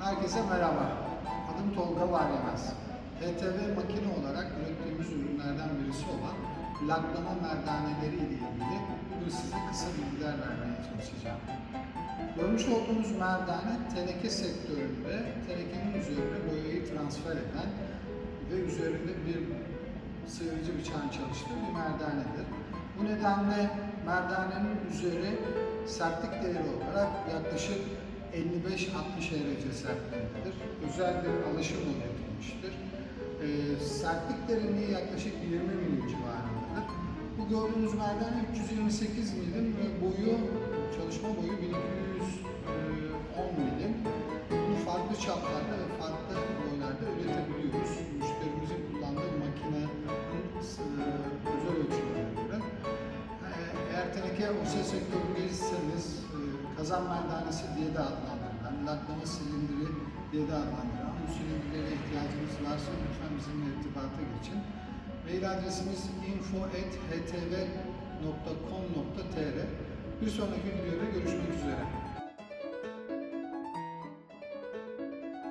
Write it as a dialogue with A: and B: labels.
A: Herkese merhaba. Adım Tolga Varyemez. HTV makine olarak ürettiğimiz ürünlerden birisi olan laklama merdaneleri ile ilgili bugün size kısa bilgiler vermeye çalışacağım. Görmüş olduğunuz merdane teneke sektöründe tenekenin üzerine boyayı transfer eden ve üzerinde bir sıyırıcı bıçağın çalıştığı bir merdanedir. Bu nedenle merdanenin üzeri sertlik değeri olarak yaklaşık 55-60 derece sertliğindedir. Özel bir alışım üretilmiştir. Ee, sertlik derinliği yaklaşık 20 milim civarındadır. Bu gördüğünüz merdane 328 milim ve boyu, çalışma boyu 1210 milim. Bunu farklı çaplarda ve farklı boylarda üretebiliyoruz. Müşterimizin kullandığı makinenin e, özel ölçülerine göre. Ee, Eğer teneke OSE sektöründeyseniz e, kazan merdanesi diye de adlandırılan, laklama silindiri diye de adlandırılan bu silindirlere ihtiyacınız varsa lütfen bizimle irtibata geçin. Mail adresimiz info.htv.com.tr Bir sonraki videoda görüşmek üzere.